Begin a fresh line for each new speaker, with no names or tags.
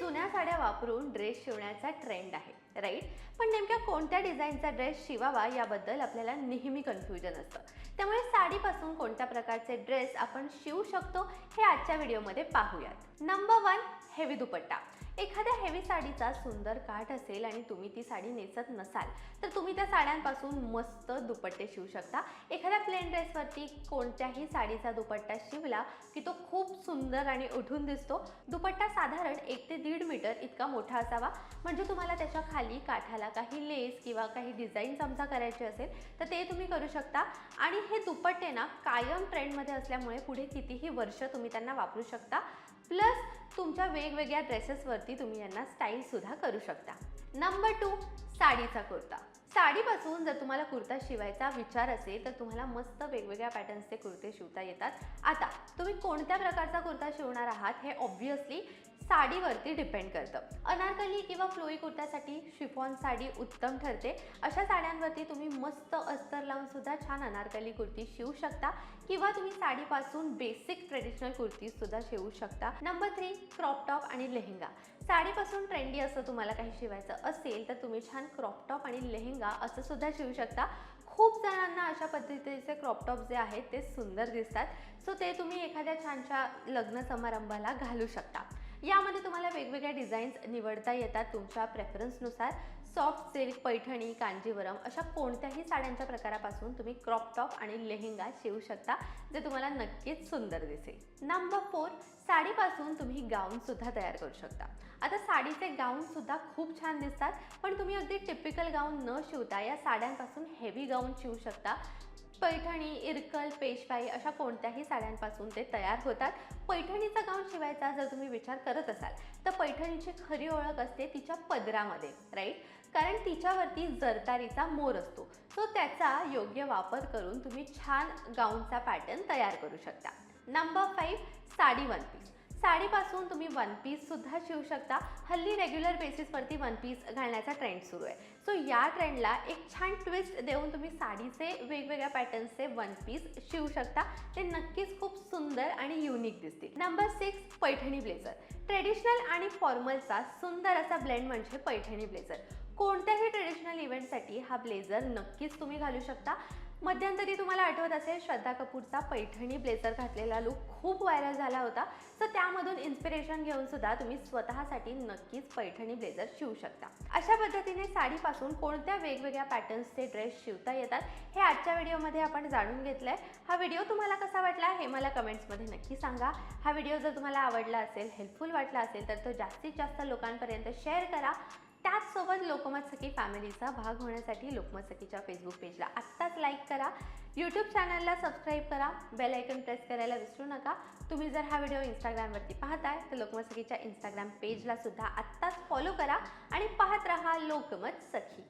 जुन्या साड्या वापरून ड्रेस शिवण्याचा ट्रेंड आहे राईट पण नेमक्या कोणत्या डिझाईनचा ड्रेस शिवावा याबद्दल आपल्याला नेहमी कन्फ्युजन असतं. त्यामुळे साडीपासून कोणत्या प्रकारचे ड्रेस आपण शिवू शकतो हे आजच्या व्हिडिओमध्ये पाहूयात. Number one heavy dupatta. एखाद्या हेवी साडीचा सुंदर काठ असेल आणि तुम्ही ती साडी नेसत नसाल तर तुम्ही त्या साड्यांपासून मस्त दुपट्टे शिवू शकता. एखाद्या प्लेन ड्रेसवरती कोणत्याही साडीचा दुपट्टा शिवला की तो खूप सुंदर आणि उठून दिसतो. दुपट्टा साधारण एक ते दीड मीटर इतका मोठा असावा. म्हणजे तुम्हाला त्याच्याखाली काठाला काही लेस किंवा काही डिझाईन समजा करायची असेल तर ते तुम्ही करू शकता. आणि हे दुपट्टे ना कायम ट्रेंडमध्ये असल्यामुळे पुढे कितीही वर्ष तुम्ही त्यांना वापरू शकता. प्लस तुमच्या वेगवेगळ्या ड्रेसेसवरती तुम्ही यांना स्टाईलसुद्धा करू शकता. नंबर टू साडीचा कुर्ता. साडीपासून जर तुम्हाला कुर्ता शिवायचा विचार असेल तर तुम्हाला मस्त वेगवेगळ्या पॅटर्न्सचे कुर्ते शिवता येतात. आता तुम्ही कोणत्या प्रकारचा कुर्ता शिवणार आहात हे ऑब्व्हियसली साडीवरती डिपेंड करतं. अनारकली किंवा फ्लोई कुर्त्यासाठी शिफॉन साडी उत्तम ठरते. अशा साड्यांवरती तुम्ही मस्त अस्तर लावून सुद्धा छान अनारकली कुर्ती शिवू शकता किंवा तुम्ही साडीपासून बेसिक ट्रेडिशनल कुर्ती सुद्धा शिवू शकता. नंबर थ्री क्रॉप टॉप आणि लेहेंगा. साडीपासून ट्रेंडी असं तुम्हाला काही शिवायचं असेल तर तुम्ही छान क्रॉप टॉप आणि लेहेंगा असं सुद्धा शिवू शकता. खूप जणांना अशा पद्धतीचे क्रॉपटॉप जे आहेत ते सुंदर दिसतात. सो ते तुम्ही एखाद्या छानशा लग्न समारंभाला घालू शकता. यामध्ये वेगवेगळ्या डिझाईन्स निवडता येतात तुमच्या प्रेफरन्सनुसार सॉफ्ट सिल्क पैठणी कांजीवरम अशा कोणत्याही साड्यांच्या प्रकारापासून तुम्ही क्रॉप टॉप आणि लेहेंगा शिवू शकता जे तुम्हाला नक्कीच सुंदर दिसेल. नंबर फोर साडीपासून तुम्ही गाऊनसुद्धा तयार करू शकता. आता साडीचे गाऊनसुद्धा खूप छान दिसतात पण तुम्ही अगदी टिपिकल गाऊन न शिवता या साड्यांपासून हेवी गाऊन शिवू शकता. पैठणी इरकल पेशवाई अशा कोणत्याही साड्यांपासून ते तयार होतात. पैठणीचा गाऊन शिवायचा जर तुम्ही विचार करत असाल तर पैठणीची खरी ओळख असते तिच्या पदरामध्ये राईट कारण तिच्यावरती जरतारीचा मोर असतो. सो त्याचा योग्य वापर करून तुम्ही छान गाऊनचा पॅटर्न तयार करू शकता. Number five sari one piece साडीपासून तुम्ही वन पीससुद्धा शिवू शकता. हल्ली रेग्युलर बेसिसवरती वन पीस घालण्याचा ट्रेंड सुरू आहे. सो या ट्रेंडला एक छान ट्विस्ट देऊन तुम्ही साडीचे वेगवेगळ्या पॅटर्न्सचे वन पीस शिवू शकता. ते नक्कीच खूप सुंदर आणि युनिक दिसतील. Number six Paithani blazer traditional आणि फॉर्मलचा सुंदर असा ब्लेंड म्हणजे पैठणी ब्लेझर कोणत्याही ट्रेडिशनल इव्हेंटसाठी हा ब्लेझर नक्कीच तुम्ही घालू शकता. मध्यंतरी तुम्हाला आठवत असेल श्रद्धा कपूरचा पैठणी ब्लेझर घातलेला लुक खूप व्हायरल झाला होता. तर त्यामधून इन्स्पिरेशन घेऊन सुद्धा तुम्ही स्वतःसाठी नक्कीच पैठणी ब्लेझर शिवू शकता. अशा पद्धतीने साडीपासून कोणत्या वेगवेगळ्या पॅटर्न्सचे ड्रेस शिवता येतात हे आजच्या व्हिडिओमध्ये आपण जाणून घेतलंय. हा व्हिडिओ तुम्हाला कसा वाटला हे मला कमेंट्समध्ये नक्की सांगा. हा व्हिडिओ जर तुम्हाला आवडला असेल हेल्पफुल वाटला असेल तर तो जास्तीत जास्त लोकांपर्यंत शेअर करा. त्याचसोबत लोकमत सखी फॅमिलीचा भाग होण्यासाठी लोकमत सखीच्या फेसबुक पेजला आत्ताच लाईक करा. यूट्यूब चॅनलला सबस्क्राईब करा. बेल आयकन प्रेस करायला विसरू नका. तुम्ही जर हा व्हिडिओ इंस्टाग्रामवरती पाहताय तर लोकमत सखीच्या इंस्टाग्राम पेजला सुद्धा आत्ताच फॉलो करा आणि पाहत राहा लोकमत सखी.